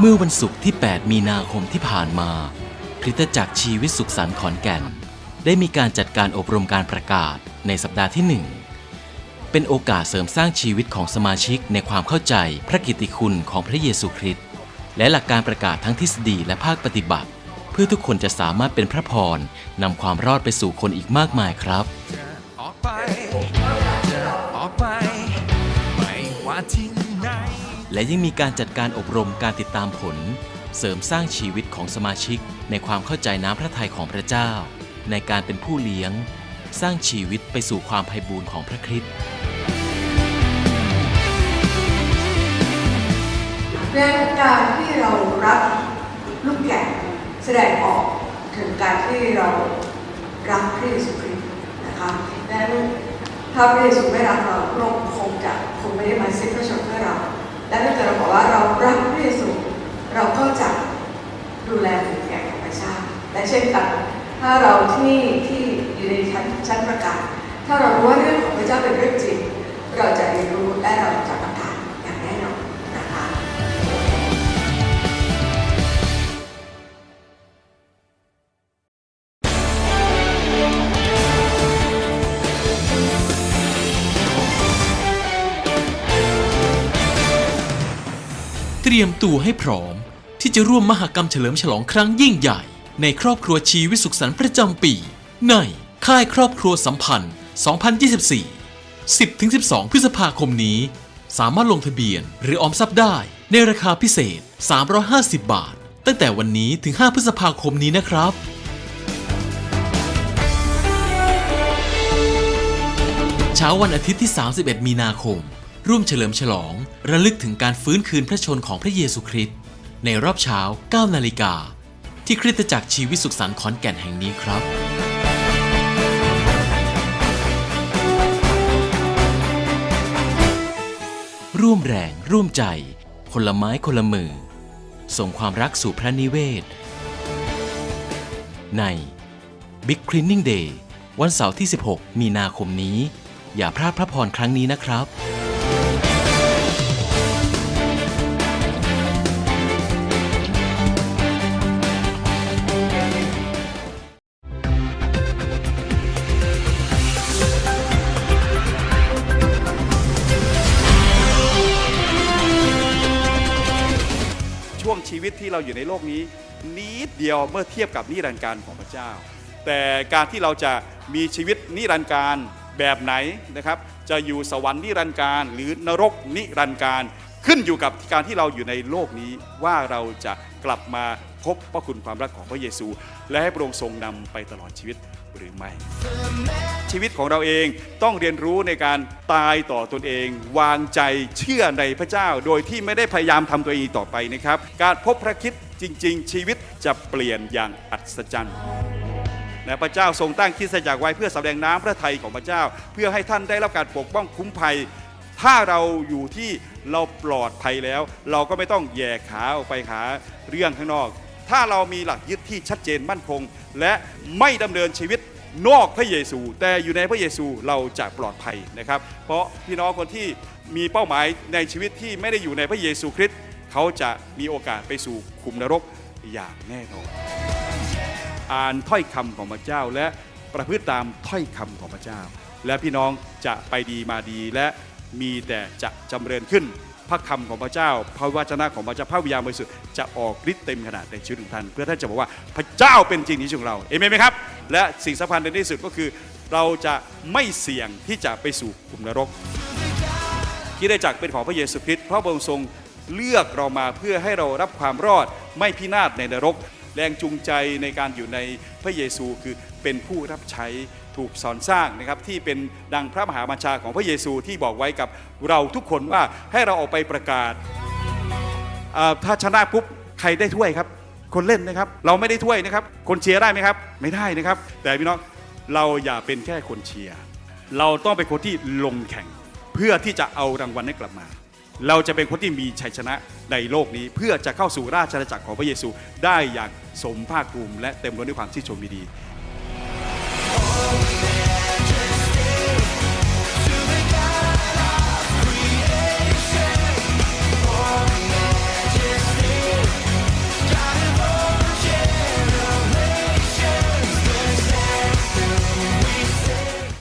เมื่อวันศุกร์ที่ 8 มีนาคมที่ผ่านมา คริสตจักรชีวิตสุขสันต์ขอนแก่น ได้มีการจัดการอบรมการประกาศในสัปดาห์ที่ 1 เป็นโอกาสเสริมสร้างชีวิตของสมาชิกในความเข้าใจพระกิตติคุณของพระเยซูคริสต์และหลักการประกาศทั้งทฤษฎีและภาคปฏิบัติ เพื่อทุกคนจะสามารถเป็นพระพรนำความรอดไปสู่คนอีกมากมายครับออกไปจะออกไปไม่ว่าที่ และยังมีการจัดการอบรมการติดตามผล เสริมสร้างชีวิตของสมาชิก ในความเข้าใจน้ำพระทัยของพระเจ้า ในการเป็นผู้เลี้ยง สร้างชีวิตไปสู่ความไพ่บูรณ์ของพระคริสต์และการที่เรารับลูกแกะแสดงออกถึงการที่เรารักพระเยซูคริสต์นะคะและถ้าพระเยซูไม่รักเราพระองค์คงจะคงไม่ได้มาสิ้นพระชนเพื่อเรา และถ้าเกิดเราบอกว่าเรารักพระเยซูเราก็จะดูแลลูกแก่ของพระเจ้าและเช่นกันถ้าเราที่ที่อยู่ในชั้นชั้นประกาศ ถ้าเรารู้ว่าเรื่องของพระเจ้าเป็นเรื่องจริง เราจะเรียนรู้และเราจะ รียมตัวให้พร้อม ที่จะร่วมมหกรรมเฉลิมฉลองครั้งยิ่งใหญ่ ในครอบครัวชีวิตสุขสันต์ประจำปี ในค่ายครอบครัวสัมพันธ์ 2024 10-12 พฤษภาคมนี้ สามารถลงทะเบียนหรือออมทรัพย์ได้ในราคาพิเศษ 350 บาท ตั้งแต่วันนี้ถึง 5 พฤษภาคมนี้นะครับเช้าวันอาทิตย์ที่ 31 มีนาคม ร่วมเฉลิมฉลอง ระลึกถึงการฟื้นคืนพระชนของพระเยซูคริสต์ในรอบเช้า 9 นาฬิกา ที่คริสตจักรชีวิตสุขสันต์ขอนแก่นแห่งนี้ครับ ร่วมแรงร่วมใจ คนละไม้คนละมือ ส่งความรักสู่พระนิเวศ ใน Big Cleaning Day วันเสาร์ที่ 16 มีนาคมนี้ อย่าพลาดพระพรครั้งนี้นะครับ ช่วงชีวิตที่เราอยู่ในโลกนี้ นิดเดียวเมื่อเทียบกับนิรันดร์การของพระเจ้า แต่การที่เราจะมีชีวิตนิรันดร์การแบบไหนนะครับ จะอยู่สวรรค์นิรันดร์การหรือนรกนิรันดร์การ ขึ้นอยู่กับการที่เราอยู่ในโลกนี้ว่าเราจะกลับมาพบพระคุณความรักของพระเยซู และให้พระองค์ทรงนำไปตลอดชีวิตหรือไม่ ชีวิตของเราเองต้องเรียนรู้ในการตายต่อตนเอง วางใจเชื่อในพระเจ้า โดยที่ไม่ได้พยายามทำตัวเองต่อไปนะครับ การพบพระคริดจริง ๆ ชีวิตจะเปลี่ยนอย่างอัศจรรย์นะพระเจ้าทรงตั้งคริสตจักรไว้เพื่อแสดงน้ำพระทัยของพระเจ้า เพื่อให้ท่านได้รับการปกป้องคุ้มภัย ถ้าเราอยู่ที่เราปลอดภัยแล้ว เราก็ไม่ต้องแย่ขาออกไปหาเรื่องข้างนอก ถ้าเรามีหลักยึดที่ชัดเจนมั่นคง และไม่ดำเนินชีวิตนอกพระเยซู แต่อยู่ในพระเยซูเราจะปลอดภัยนะครับ เพราะพี่น้องคนที่มีเป้าหมายในชีวิตที่ไม่ได้อยู่ในพระเยซูคริสต์เขาจะมีโอกาสไปสู่ขุมนรกอย่างแน่นอนอ่านถ้อยคำของพระเจ้าและประพฤติตามถ้อยคำของพระเจ้า และพี่น้องจะไปดีมาดีและ มีแต่จะจำเริญขึ้น พระคำของพระเจ้า พระวจนะของพระเจ้าพระวิญญาณบริสุทธิ์จะออกฤทธิ์เต็มขนาดในชีวิตของท่านเพื่อท่านจะบอกว่าพระเจ้าเป็นจริงในชีวิตของเราเอเมนไหมครับ และสิ่งสำคัญในที่สุดก็คือ เราจะไม่เสี่ยงที่จะไปสู่ขุมนรกคริดจักเป็นของพระเยซูคริสต์พระพระองค์ทรงเลือกเรามาเพื่อให้เรารับความรอดไม่พินาศในนรก แรงจูงใจในการอยู่ในพระเยซูคือเป็นผู้รับใช้ ถูกสอนสร้างนะครับที่เป็นดังพระมหาบัญชาของพระเยซูที่บอกไว้กับเราทุกคนว่าให้เราออกไปประกาศถ้าชนะปุ๊บใครได้ถ้วยครับ คนเล่นนะครับ เราไม่ได้ถ้วยนะครับ คนเชียร์ได้ไหมครับ ไม่ได้นะครับ แต่พี่น้องเราอย่าเป็นแค่คนเชียร์เราต้องเป็นคนที่ลงแข่ง เพื่อที่จะเอารางวัลให้กลับมา เราจะเป็นคนที่มีชัยชนะในโลกนี้ เพื่อจะเข้าสู่ราชอาณาจักรของพระเยซูได้อย่างสมภาคภูมิและเต็มล้นด้วยความชื่นชมยินดี all that